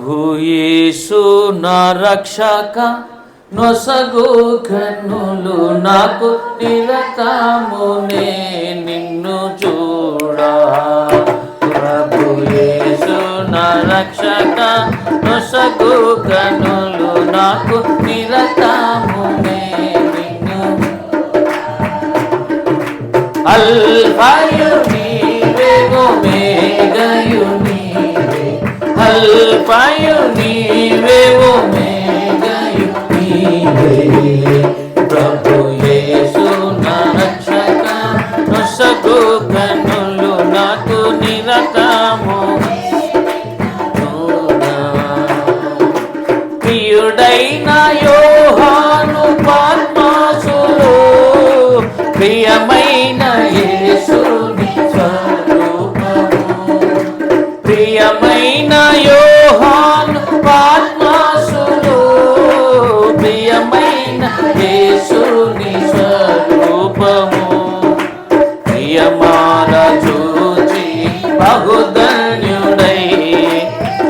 భూయేసు నా రక్షక నొసగు కన్నులు నాకు నిరతమునే నిన్ను చూడ. ప్రభుయేసు నా రక్షక నొసగు కన్నులు నాకు నిరతమునే నిన్ను అల్ఫాయు పాయు నీవే ఒమేగయు నీవే ప్రభు యేసు నా రక్షక నొసగు కన్నులు నాకు నిరతము చూడా. ప్రియుడైన యోహాను పద్మాసులు ప్రియమైన ప్రియమైన యేసుని స్వరూపము ప్రియమార చూచి బహుధన్యుడై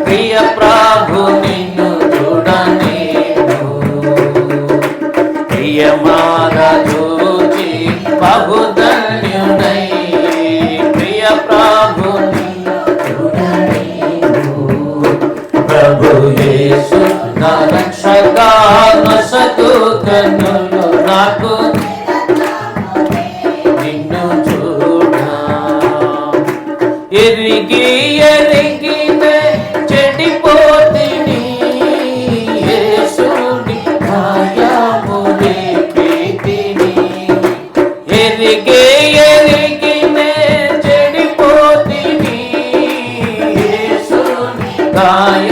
ప్రియ ప్రాభు నిన్ను చూడనేను. ప్రియమార చూచి బహుధన్యుడై ప్రియ ప్రాభు నిన్ను చూడనేను. ప్రభు యేసు నాకు నిన్ను చూడా ఎరిగి ఎరిగినే చెడిపోతిని యేసుని గాయములే ప్రీతిని ఎరిగే ఎరిగినే చెడిపోతిని యేసుని గాయములే